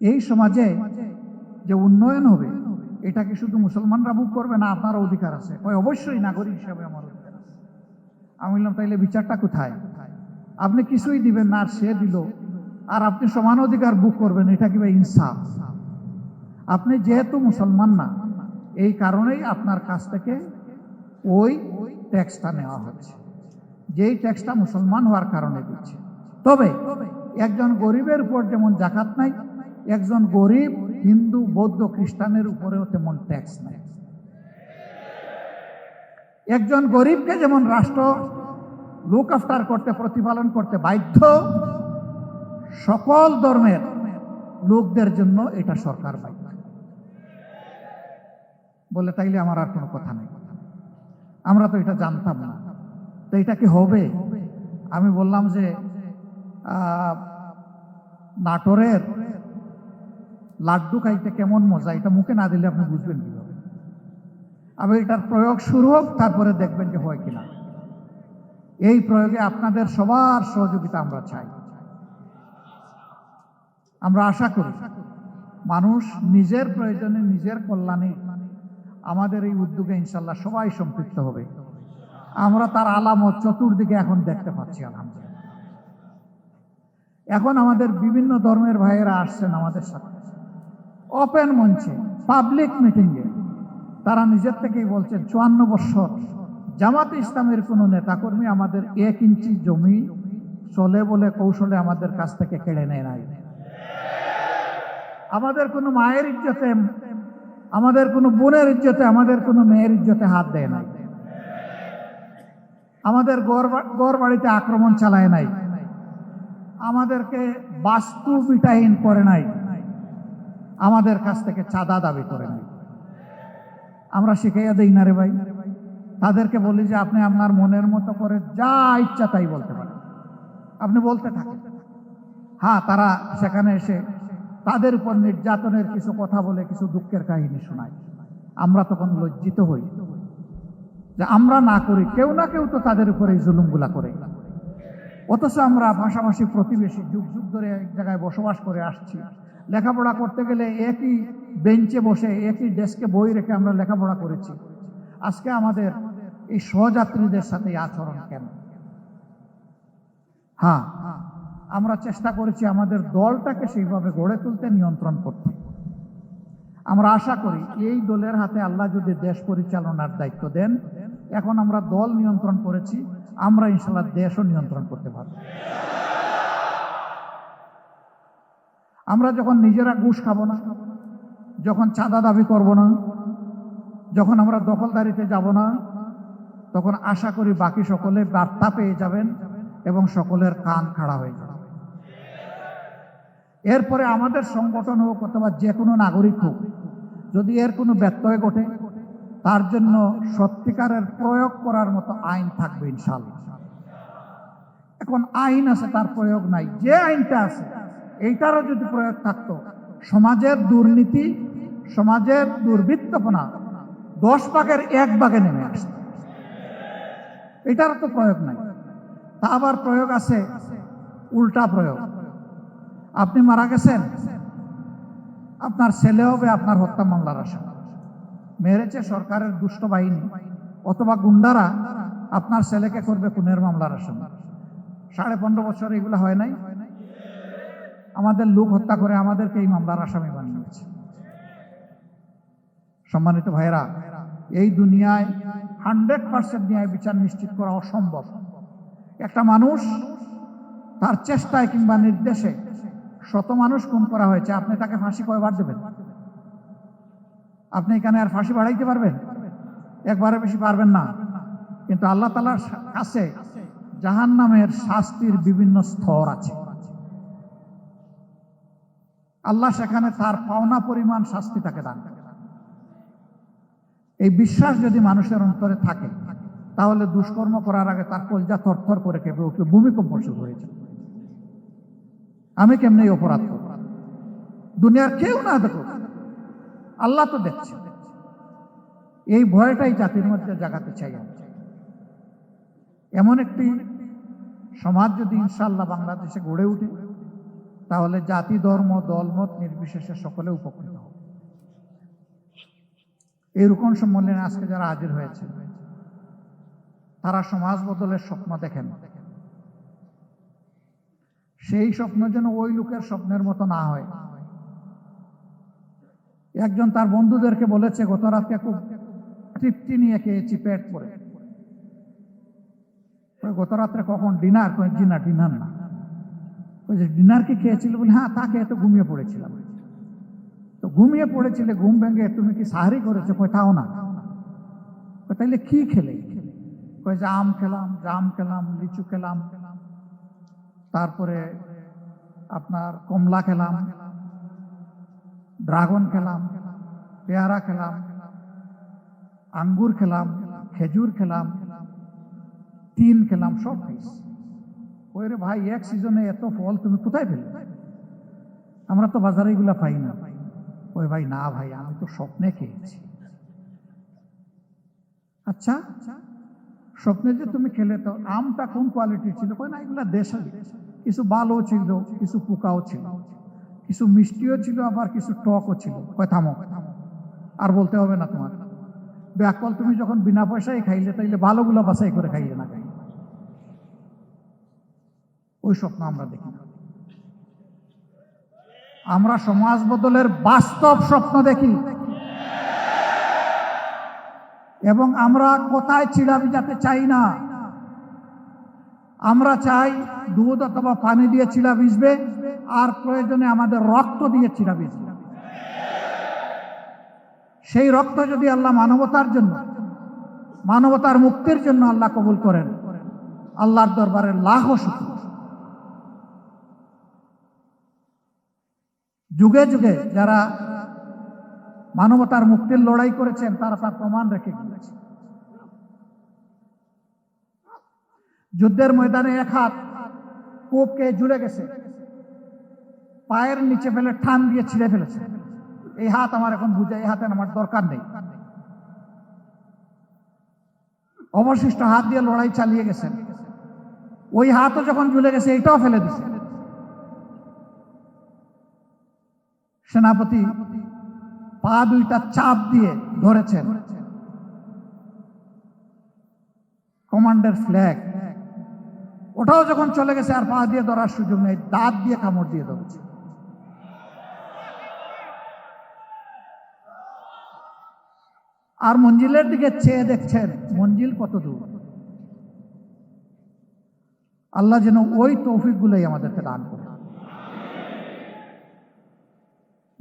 এই সমাজে যে উন্নয়ন হবে এটা কি শুধু মুসলমানরা বুক করবে না, আপনারও অধিকার আছে। ওই অবশ্যই নাগরিক হিসাবে আমার অধিকার আছে। আমি বললাম, তাইলে বিচারটা কোথায়? আপনি কিছুই দিবেন না, আর সে দিল। আর আপনি সমান অধিকার বুক করবেন, এটা কি ভাই ইনসাফ? আপনি যেহেতু মুসলমান না, এই কারণেই আপনার কাছ থেকে ওই ট্যাক্সটা নেওয়া হচ্ছে। যেই ট্যাক্সটা মুসলমান হওয়ার কারণে দিচ্ছে। তবে একজন গরিবের উপর যেমন জাকাত নাই একজন গরিব হিন্দু বৌদ্ধ খ্রিস্টানের উপরেও তেমন ট্যাক্স নাই। একজন গরিবকে যেমন রাষ্ট্র লুক আফটার করতে, প্রতিপালন করতে বাধ্য, সকল ধর্মের লোকদের জন্য এটা সরকার বাধ্য। বলে তাইলে আমার আর কোনো কথা নেই। আমরা তো এটা জানতাম না। তো এটা কি হবে? আমি বললাম যে নাটোরের লাড্ডু খাইতে কেমন মজা, এটা মুখে না দিলে আপনি বুঝবেন কীভাবে? আবার এটার প্রয়োগ শুরু হোক, তারপরে দেখবেন যে হয় কিনা। এই প্রয়োগে আপনাদের সবার সহযোগিতা আমরা চাই। আমরা আশা করি মানুষ নিজের প্রয়োজনে নিজের কল্যাণে আমাদের এই উদ্যোগে ইনশাল্লাহ সবাই সম্পৃক্ত হবে। আমরা তার আলামত চতুর্দিকে এখন দেখতে পাচ্ছি, আলহামদুলিল্লাহ। এখন আমাদের বিভিন্ন ধর্মের ভাইয়েরা আসছেন আমাদের সাথে। ওপেন মঞ্চে, পাবলিক মিটিংয়ে। তারা নিজের থেকেই বলছেন চুয়ান্ন বছর জামাত ইসলামের কোনো নেতাকর্মী আমাদের এক ইঞ্চি জমি চলে বলে কৌশলে আমাদের কাছ থেকে কেড়ে নেয় নাই। আমাদের কোনো মায়ের ইজ্জতে, আমাদের কোনো বোনের ইজ্জতে, আমাদের কোনো মেয়ের ইজ্জতে হাত দেয় নাই। আমাদের গড় বাড়িতে আক্রমণ চালায় নাই। আমাদেরকে বাস্তু বিটাহীন করে নাই। আমাদের কাছ থেকে চাঁদা দাবি করে নাই আমরা শিখাইয়া দেই না রে ভাই। তাদেরকে বলি যে, আপনি আপনার মনের মতো করে যা ইচ্ছা তাই বলতে পারেন। আপনি বলতে থাকেন। হ্যাঁ তারা সেখানে এসে তাদের উপর নির্যাতনের কিছু কথা বলে, কিছু দুঃখের কাহিনী শোনায়। আমরা তখন লজ্জিত হই যে, আমরা না করি, কেউ না কেউ তো তাদের উপরে এই জুলুমগুলা করে। অথচ আমরা পাশাপাশি প্রতিবেশী যুগ যুগ ধরে এক জায়গায় বসবাস করে আসছি। লেখাপড়া করতে গেলে একই বেঞ্চে বসে, একই ডেস্কে বই রেখে আমরা লেখাপড়া করেছি। আজকে আমাদের এই সহযাত্রীদের সাথে আচরণ কেন? হ্যাঁ আমরা চেষ্টা করেছি আমাদের দলটাকে সেইভাবে গড়ে তুলতে, নিয়ন্ত্রণ করতে। আমরা আশা করি এই দলের হাতে আল্লাহ যদি দেশ পরিচালনার দায়িত্ব দেন এখন আমরা দল নিয়ন্ত্রণ করেছি, আমরা ইনশাল্লাহ দেশও নিয়ন্ত্রণ করতে পারব। আমরা যখন নিজেরা ঘুষ খাব না, যখন চাঁদা দাবি করব না, যখন আমরা দখলদারিতে যাব না, তখন আশা করি বাকি সকলে বার্তা পেয়ে যাবেন এবং সকলের কান খাড়া হয়ে যাবে। এরপরে আমাদের সংগঠন হোক অথবা যে কোনো নাগরিক হোক, যদি এর কোনো ব্যত্যয় ঘটে তার জন্য সত্যিকারের প্রয়োগ করার মতো আইন থাকবে ইনশাল্লাহ এখন আইন আছে, তার প্রয়োগ নাই। যে আইনটা আছে, এইটারও যদি প্রয়োগ থাকতো, সমাজের দুর্নীতি, সমাজের দুর্বৃত্তপনা দশ ভাগের এক ভাগে নেমে আসত। এটারও তো প্রয়োগ নাই। তা আবার প্রয়োগ আছে, উল্টা প্রয়োগ। আপনি মারা গেছেন, আপনার ছেলে হবে, আপনার হত্যা মামলার আসামি। মেরেছে সরকারের দুষ্ট বাহিনী অথবা গুন্ডারা আপনার ছেলেকে করবে খুনের মামলার আসামি সাড়ে পনেরো বছর এগুলো হয় নাই? আমাদের লোক হত্যা করে আমাদেরকে এই মামলার আসামি বানিয়েছে সম্মানিত ভাইরা এই দুনিয়ায় হান্ড্রেড পার্সেন্ট ন্যায় বিচার নিশ্চিত করা অসম্ভব। একটা মানুষ তার চেষ্টায় কিংবা নির্দেশে শত মানুষ খুন করা হয়েছে, আপনি তাকে ফাঁসি কয়বার দেবেন? আপনি এখানে আর ফাঁসি বাড়াইতে পারবেন? একবারে বেশি পারবেন না। কিন্তু আল্লাহ তালার কাছে জাহান নামের শাস্তির বিভিন্ন স্তর আছে। আল্লাহ সেখানে তার পাওনা পরিমাণ শাস্তি তাকে দান এই বিশ্বাস যদি মানুষের অন্তরে থাকে, তাহলে দুষ্কর্ম করার আগে তার কলজা থরথর করে কেঁপে উঠবে ভূমিকম্প শুরু হয়েছে। আমি কেমনি অপরাধ করব? দুনিয়ার কেউ না দেখো আল্লাহ তো দেখছে। এই ভয়টাই জাতির মধ্যে জাগাতে চাই এমন একটি সমাজ যদি ইনশাল্লাহ বাংলাদেশে গড়ে উঠে, তাহলে জাতি, ধর্ম দলমত নির্বিশেষে সকলে উপকৃত হবে। এই রূপন সম্মেলনে আজকে যারা হাজির হয়েছে, তারা সমাজ বদলের স্বপ্ন দেখেন। সেই স্বপ্ন যেন ওই লোকের স্বপ্নের মতো না হয়। একজন তার বন্ধুদেরকে বলেছে গত রাতকে খুব তৃপ্তি নিয়ে খেয়েছি পেট পরে গত রাত্রে কখন ডিনার? জি না ডিনার না। ডিনার কি খেয়েছিল? বলে হ্যাঁ তা খেয়ে তো ঘুমিয়ে পড়েছিলাম। তো ঘুমিয়ে পড়েছিলে, ঘুম ভেঙে তুমি কি সাহারি করেছ? কই তাও না। তাইলে কি খেলে? কই যে আম খেলাম জাম খেলাম, লিচু খেলাম, তারপরে আপনার কমলা খেলাম ড্রাগন খেলাম, পেয়ারা খেলাম, আঙ্গুর খেলাম, খেজুর খেলাম তিন খেলাম, সব খাইছি ওই রে ভাই, এক সিজনে এত ফল তুমি কোথায় পেলে? আমরা তো বাজারে এগুলা পাই না। ওই ভাই, না ভাই, আমি তো স্বপ্নে খেয়েছি। আচ্ছা স্বপ্নে যে তুমি খেলে তো আমটা কোন কোয়ালিটির ছিল? কই না, এগুলা দেশে। কিছু ভালো ছিল, কিছু পোকাও ছিল। কিছু মিষ্টিও ছিল, আবার কিছু টকও ছিল। কয়, থামো। আর বলতে হবে না তোমার। ব্যাকল, তুমি যখন বিনা পয়সায় খাইলে, তাইলে ভালোগুলো বাছাই করে খাইলে না খাই ওই স্বপ্ন আমরা দেখি। না আমরা সমাজ বদলের বাস্তব স্বপ্ন দেখি। এবং আমরা কোথায় চিড়া ভিজাতে চাই না? আমরা চাই দুধ অথবা পানি দিয়ে চিড়া ভিজবে। আর প্রয়োজনে আমাদের রক্ত দিয়ে ভিজবে সেই রক্ত যদি আল্লাহ মানবতার জন্য, মানবতার মুক্তির জন্য আল্লাহ কবুল করেন, আল্লাহর দরবারে শুক্র যুগে যুগে যারা মানবতার মুক্তির লড়াই করেছেন, তারা তার প্রমাণ রেখে গিয়েছে। যুদ্ধের ময়দানে এক হাত কোপকে জুড়ে গেছে। পায়ের নিচে ফেলে ঠান দিয়ে ছিঁড়ে ফেলেছে। এই হাত আমার এখন বুঝে, এই হাতে আমার দরকার নেই। অবশিষ্ট হাত দিয়ে লড়াই চালিয়ে গেছেন ওই হাতও যখন ঝুলে গেছে, এটাও ফেলে দিছে। সেনাপতি পা দুইটা চাপ দিয়ে ধরেছেন। Commander flag. ওটাও যখন চলে গেছে, আর পা দিয়ে ধরার সুযোগ নেই, দাঁত দিয়ে কামড় দিয়ে ধরেছে। আর মঞ্জিলের দিকে চেয়ে দেখছেন, মঞ্জিল কত দূর? আল্লাহ যেন ওই তৌফিক গুলোই আমাদেরকে দান করে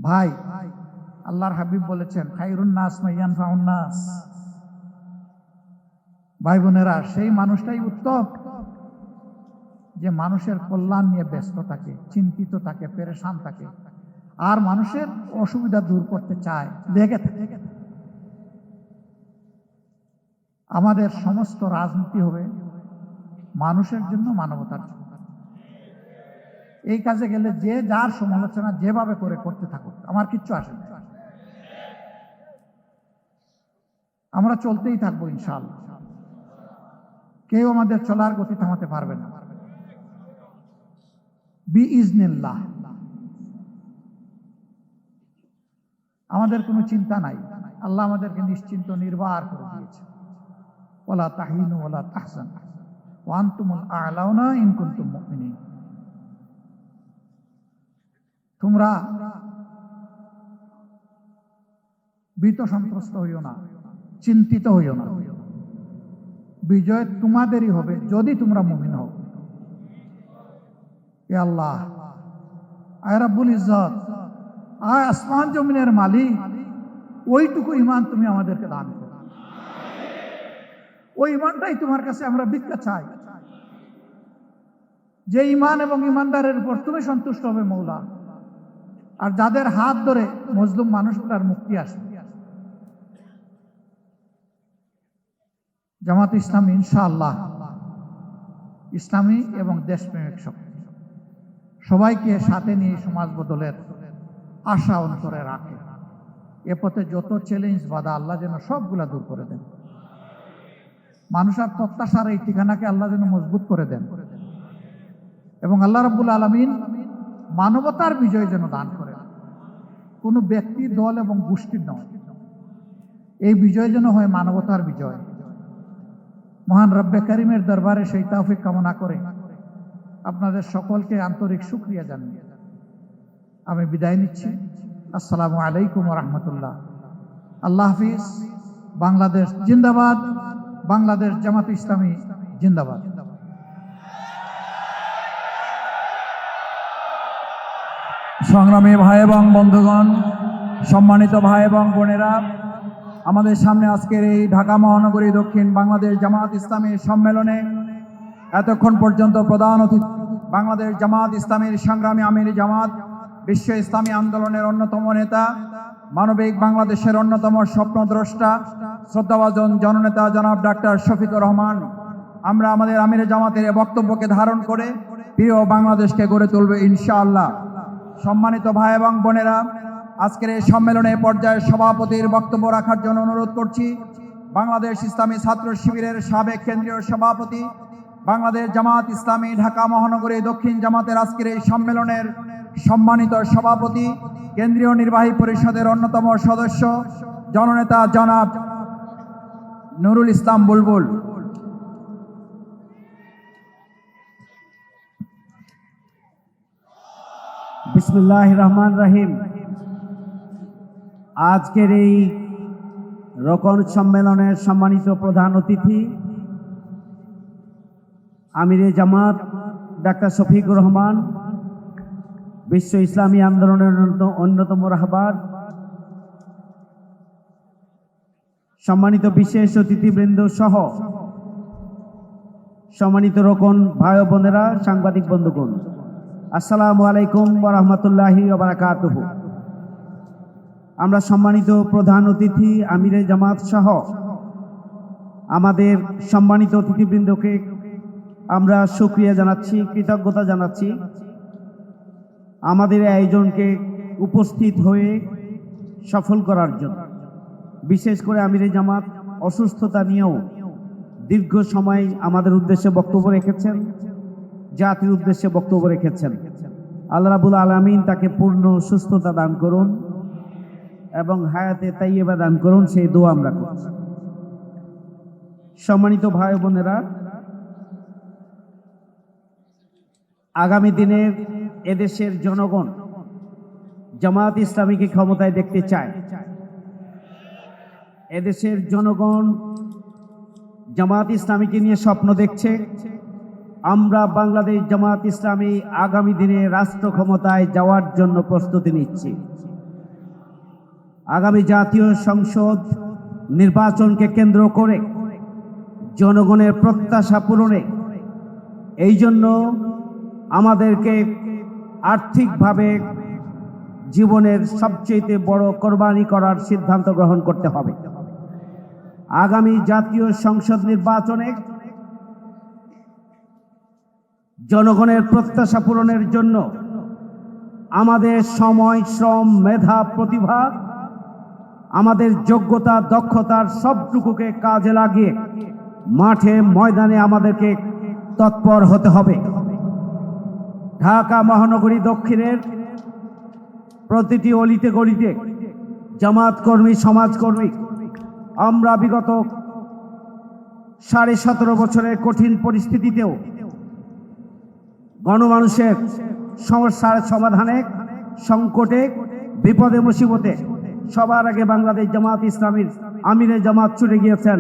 ভাই, আল্লাহর হাবিব বলেছেন, খাইরুন নাস মাইয়ান নাস। ভাই বোনেরা, সেই মানুষটাই উত্তম। যে মানুষের কল্যাণ নিয়ে ব্যস্ত থাকে, চিন্তিত থাকে, পেরেশান থাকে, আর মানুষের অসুবিধা দূর করতে চায় লেগে থাকে। আমাদের সমস্ত রাজনীতি হবে মানুষের জন্য মানবতার জন্য। এই কাজে গেলে যে যার সমালোচনা যেভাবে করে করতে থাকুক, আমার কিচ্ছু আসে না। আমরা চলতেই থাকব ইনশাআল্লাহ। কেউ আমাদের চলার গতি থামাতে পারবে না। বি ইজনিল্লাহ আমাদের কোনো চিন্তা নাই। আল্লাহ আমাদেরকে নিশ্চিন্ত নির্বাহ করে দিয়েছে ওলা তাহিনু ওলা তাহসান ওয়ান্তুমুল আলাউনা ইন কুনতুম মুমিনিন। তোমরা ভীত সন্ত্রস্ত হইও না, চিন্তিত হইও না। বিজয় তোমাদেরই হবে যদি তোমরা মুমিন হও। এ আল্লাহ, আয় রাব্বুল ইজ্জত, আয় আসমান জমিনের মালিক, ওইটুকু ইমান তুমি আমাদেরকে দান ওই ইমানটাই তোমার কাছে আমরা ভিক্ষা চাই। যে ইমান এবং ইমানদারের উপর তুমি সন্তুষ্ট হবে মৌলা। আর যাদের হাত ধরে মজলুম মানুষগুলার মুক্তি আসবে। জামাত ইসলাম ইনশাআল্লাহ ইসলামী এবং দেশপ্রেমিক শক্তি। সবাইকে সাথে নিয়ে সমাজ বদলের আশা অন্তরে রাখে। এ পথে যত চ্যালেঞ্জ বাধা আল্লাহ যেন সবগুলা দূর করে দেন। মানুষের প্রত্যাশার এই ঠিকানাকে আল্লাহ যেন মজবুত করে দেন। এবং আল্লাহ রাব্বুল আলমিন মানবতার বিজয় যেন দান করে কোনো ব্যক্তি, দল এবং গোষ্ঠীর নয়। এই বিজয় যেন হয় মানবতার বিজয়। মহান রব্বে করিমের দরবারে সেই তৌফিক কামনা করে আপনাদের সকলকে আন্তরিক শুক্রিয়া জানিয়ে আমি বিদায় নিচ্ছি। আসসালামু আলাইকুম রহমতুল্লাহ। আল্লাহ হাফিজ। বাংলাদেশ জিন্দাবাদ। বাংলাদেশ জামাত ইসলামী জিন্দাবাদ। সংগ্রামী ভাই এবং বন্ধুগণ, সম্মানিত ভাই এবং বোনেরা, আমাদের সামনে আজকের এই ঢাকা মহানগরী দক্ষিণ বাংলাদেশ জামাত ইসলামী সম্মেলনে এতক্ষণ পর্যন্ত প্রধান অতিথি বাংলাদেশ জামাত ইসলামীর সংগ্রামী আমির জামাত, বিশ্ব ইসলামী আন্দোলনের অন্যতম নেতা মানবিক বাংলাদেশের অন্যতম স্বপ্নদ্রষ্টা, শ্রদ্ধাভাজন জননেতা জনাব ডাক্তার শফিকুর রহমান। আমরা আমাদের আমির জামাতের বক্তব্যকে ধারণ করে প্রিয় বাংলাদেশকে গড়ে তুলবে ইনশাআল্লাহ। সম্মানিত ভাই এবং বোনেরা, আজকের এই সম্মেলনে পর্যায়ে সভাপতির বক্তব্য রাখার জন্য অনুরোধ করছি। বাংলাদেশ ইসলামী ছাত্র শিবিরের সাবেক কেন্দ্রীয় সভাপতি বাংলাদেশ জামাত ইসলামী ঢাকা মহানগরী দক্ষিণ জামাতের আজকের এই সম্মেলনের সম্মানিত সভাপতি, কেন্দ্রীয় নির্বাহী পরিষদের অন্যতম সদস্য, জননেতা জনাব নুরুল ইসলাম বুলবুল। বিসমুল্লাহ রহমান রাহিম। আজকের এই রোকন সম্মেলনের সম্মানিত প্রধান অতিথি আমিরে জামাত, ডাক্তার শফিকুর রহমান, বিশ্ব ইসলামী আন্দোলনের অন্যতম- রাহবার। সম্মানিত বিশেষ অতিথিবৃন্দ সহ সম্মানিত রোকন ভাই বোনেরা, সাংবাদিক বন্ধুগণ, আসসালামু আলাইকুম ওরহমতুল্লাহি বারাকাতুহ। আমরা সম্মানিত প্রধান অতিথি আমিরে জামাত সহ আমাদের সম্মানিত অতিথিবৃন্দকে আমরা সুক্রিয়া জানাচ্ছি, কৃতজ্ঞতা জানাচ্ছি। আমাদের আয়োজনকে উপস্থিত হয়ে সফল করার জন্য। বিশেষ করে আমিরে জামাত অসুস্থতা নিয়েও দীর্ঘ সময় আমাদের উদ্দেশ্যে বক্তব্য রেখেছেন, জাতির উদ্দেশ্যে বক্তব্য রেখেছেন। আল্লাহ রাবুল আলমিন তাকে পূর্ণ সুস্থতা দান করুন এবং হায়াতে তাইয়েবা দান করুন, সেই দোয়া আমরা করছি। সম্মানিত ভাই বোনেরা আগামী দিনে এদেশের জনগণ জামাত ইসলামীকে ক্ষমতায় দেখতে চায়। এদেশের জনগণ জামাত ইসলামীকে নিয়ে স্বপ্ন দেখছে। আমরা বাংলাদেশ জামাত ইসলামী আগামী দিনে রাষ্ট্র ক্ষমতায় যাওয়ার জন্য প্রস্তুতি নিচ্ছি। আগামী জাতীয় সংসদ নির্বাচনকে কেন্দ্র করে জনগণের প্রত্যাশা পূরণে এই জন্য আমাদেরকে আর্থিকভাবে জীবনের সবচেয়ে বড় কোরবানি করার সিদ্ধান্ত গ্রহণ করতে হবে। আগামী জাতীয় সংসদ নির্বাচনে জনগণের প্রত্যাশা পূরণের জন্য আমাদের সময়, শ্রম, মেধা, প্রতিভা, আমাদের যোগ্যতা, দক্ষতার সবটুকুকে কাজে লাগিয়ে মাঠে, ময়দানে আমাদেরকে তৎপর হতে হবে। ঢাকা মহানগরী দক্ষিণের প্রতিটি অলিতে গলিতে জামাত কর্মী সমাজকর্মী আমরা বিগত সাড়ে সতেরো বছরের কঠিন পরিস্থিতিতেও গণমানুষের সমস্যার সমাধানে, সংকটে, বিপদে, মুসিবতে সবার আগে বাংলাদেশ জামাত ইসলামীর আমিরে জামাত ছুটে গিয়েছেন,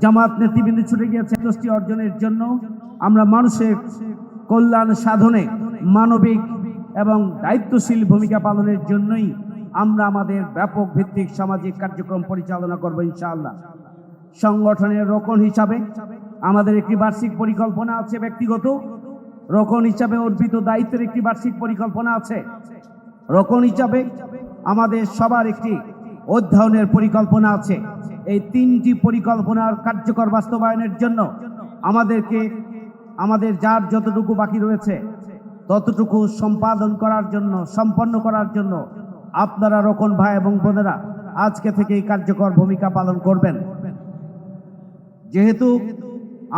জামাত নেতৃবৃন্দ ছুটে দোষটি অর্জনের জন্য আমরা মানুষের কল্যাণ সাধনে মানবিক এবং দায়িত্বশীল ভূমিকা পালনের জন্যই আমরা আমাদের ব্যাপক ভিত্তিক সামাজিক কার্যক্রম পরিচালনা করব ইনশাআল্লাহ। সংগঠনের রোকন হিসাবে আমাদের একটি বার্ষিক পরিকল্পনা আছে ব্যক্তিগত। রোকন হিসাবে অর্পিত দায়িত্বের একটি বার্ষিক পরিকল্পনা আছে। রোকন হিসাবে আমাদের সবার একটি অধ্যয়নের পরিকল্পনা আছে। এই তিনটি পরিকল্পনার কার্যকর বাস্তবায়নের জন্য আমাদেরকে, আমাদের যার যতটুকু বাকি রয়েছে ততটুকু সম্পাদন করার জন্য, সম্পন্ন করার জন্য আপনারা রোকন ভাই এবং বোনেরা আজকে থেকেই কার্যকর ভূমিকা পালন করবেন। যেহেতু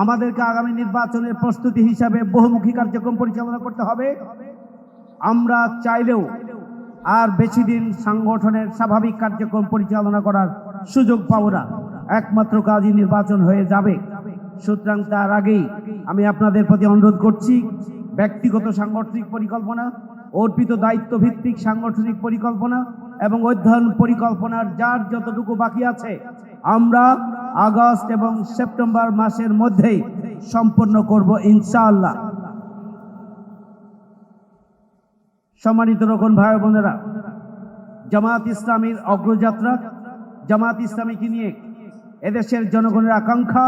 আমাদেরকে আগামী নির্বাচনের প্রস্তুতি হিসাবে বহুমুখী কার্যক্রম পরিচালনা করতে হবে, আমরা চাইলেও আর বেশি দিন সংগঠনের স্বাভাবিক কার্যক্রম পরিচালনা করার সুযোগ পাব না। একমাত্র কাজই নির্বাচন হয়ে যাবে। সুতরাং তার আগেই আমি আপনাদের প্রতি অনুরোধ করছি ব্যক্তিগত সাংগঠনিক পরিকল্পনা, অর্পিত দায়িত্ব ভিত্তিক সাংগঠনিক পরিকল্পনা এবং অধ্যয়ন পরিকল্পনার যার যতটুকু বাকি আছে, আমরা আগস্ট এবং সেপ্টেম্বর মাসের মধ্যেই সম্পন্ন করব ইনশাআল্লাহ। সম্মানিত রকম ভাই বোনেরা, জামাত ইসলামীর অগ্রযাত্রা, জামাত ইসলামীকে নিয়ে এদেশের জনগণের আকাঙ্ক্ষা,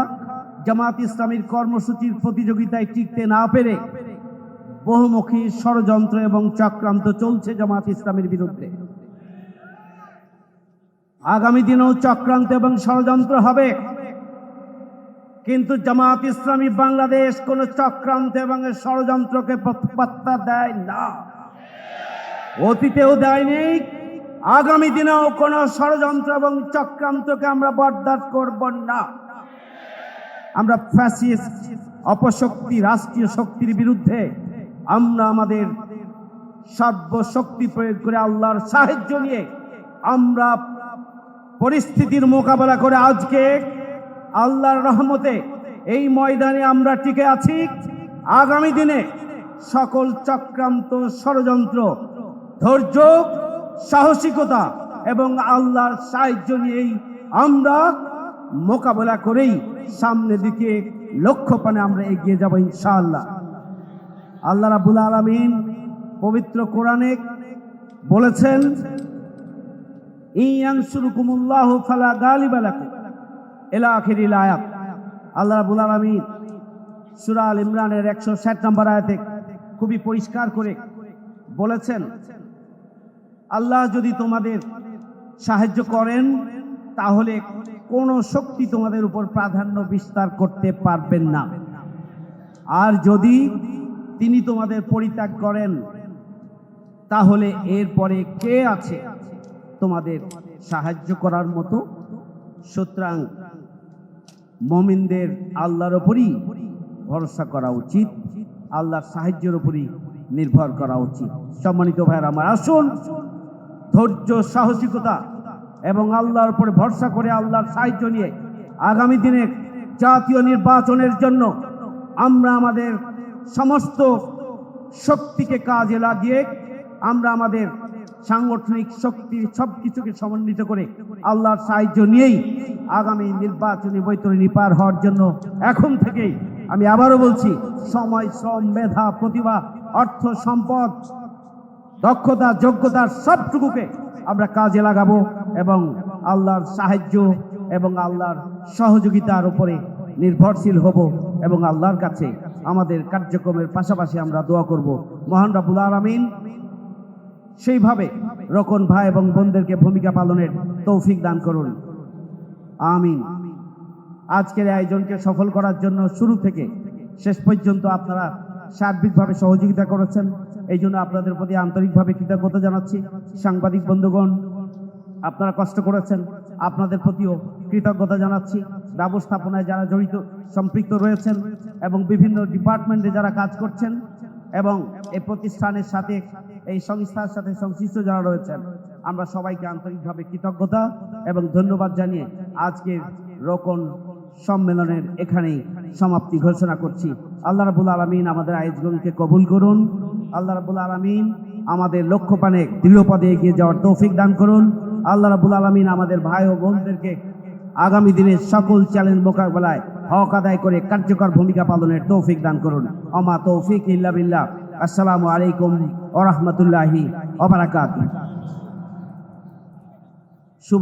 জামাত ইসলামীর কর্মসূচির প্রতিযোগিতায় টিকতে না পেরে বহুমুখী ষড়যন্ত্র এবং চক্রান্ত চলছে জামাত ইসলামের বিরুদ্ধে। আগামী দিনেও চক্রান্ত এবং ষড়যন্ত্র হবে। কিন্তু জামাত ইসলামী বাংলাদেশ কোন চক্রান্ত এবং ষড়যন্ত্রকে পাত্তা দেয় না। অতীতেও দেয়নি, আগামী দিনেও কোনো ষড়যন্ত্র এবং চক্রান্তকে আমরা বরদাস্ত করব না। আমরা ফ্যাসিস্ট, অপশক্তি, রাষ্ট্রীয় শক্তির বিরুদ্ধে আমরা আমাদের সর্বশক্তি প্রয়োগ করে আল্লাহর সাহায্য নিয়ে আমরা পরিস্থিতির মোকাবেলা করে আজকে আল্লাহর রহমতে এই ময়দানে আমরা টিকে আছি। আগামী দিনে সকল চক্রান্ত ষড়যন্ত্র, ধৈর্য, সাহসিকতা এবং আল্লাহর সাহায্য নিয়েই আমরা মোকাবেলা করেই সামনের দিকে লক্ষ্যপানে আমরা এগিয়ে যাব ইনশাআল্লাহ। আল্লাহ রাবুল আলমিন পবিত্র কোরআনে বলেছেন আল্লাহ ইমরানের একশো ষাট খুবই পরিষ্কার করে বলেছেন, আল্লাহ যদি তোমাদের সাহায্য করেন, তাহলে কোনো শক্তি তোমাদের উপর প্রাধান্য বিস্তার করতে পারবেন না। আর যদি তিনি তোমাদের পরিত্যাগ করেন। তাহলে এরপরে কে আছে তোমাদের সাহায্য করার মতো? সুতরাং মমিনদের আল্লাহর ওপরই ভরসা করা উচিত, আল্লাহর সাহায্যের উপরই নির্ভর করা উচিত। সম্মানিত ভাইয়ের আমার, আসুন। ধৈর্য, সাহসিকতা এবং আল্লাহর উপরে ভরসা করে আল্লাহর সাহায্য নিয়ে আগামী দিনে জাতীয় নির্বাচনের জন্য আমরা আমাদের সমস্ত শক্তিকে কাজে লাগিয়ে আমরা আমাদের সাংগঠনিক শক্তি সব কিছুকে সমন্বিত করে আল্লাহর সাহায্য নিয়েই আগামী নির্বাচনী বৈতরণী পার হওয়ার জন্য এখন থেকেই আমি আবারও বলছি, সময়, শ্রম, মেধা, প্রতিভা, অর্থ, সম্পদ, দক্ষতা যোগ্যতার সবটুকুকে আমরা কাজে লাগাবো এবং আল্লাহর সাহায্য এবং আল্লাহর সহযোগিতার উপরে নির্ভরশীল হব এবং আল্লাহর কাছে আমাদের কার্যক্রমের পাশাপাশি আমরা দোয়া করব। মহান রাবুল আলমিন, সেইভাবে রকন ভাই এবং বোনদেরকে ভূমিকা পালনের তৌফিক দান করুন। আমিন। আজকের আয়োজনকে সফল করার জন্য শুরু থেকে শেষ পর্যন্ত আপনারা সার্বিকভাবে সহযোগিতা করেছেন। এই জন্য আপনাদের প্রতি আন্তরিকভাবে কৃতজ্ঞতা জানাচ্ছি। সাংবাদিক বন্ধুগণ, আপনারা কষ্ট করেছেন। আপনাদের প্রতিও কৃতজ্ঞতা জানাচ্ছি। ব্যবস্থাপনায় যারা জড়িত, সম্পৃক্ত রয়েছেন এবং বিভিন্ন ডিপার্টমেন্টে যারা কাজ করছেন এবং এই প্রতিষ্ঠানের সাথে, এই সংস্থার সাথে সংশ্লিষ্ট যারা রয়েছেন, আমরা সবাইকে আন্তরিকভাবে কৃতজ্ঞতা এবং ধন্যবাদ জানিয়ে আজকের রোকন সম্মেলনের এখানেই সমাপ্তি ঘোষণা করছি। আল্লাহ রাবুল আলমিন আমাদের আয়োজনকে কবুল করুন। আল্লাহ রাবুল আলমিন আমাদের লক্ষ্যপানে দৃঢ়পদে এগিয়ে যাওয়ার তৌফিক দান করুন। আল্লাহ রাবুল আলমিন আমাদের ভাই ও বোনদেরকে আগামী দিনে সকল চ্যালেঞ্জ মোকাবেলায় হক আদায় করে কার্যকর ভূমিকা পালনের তৌফিক দান করুন। অমা তৌফিক ইল্লা বিল্লাহ। আসসালামু আলাইকুম ওরহমতুল্লাহি অবরাকাত শুভ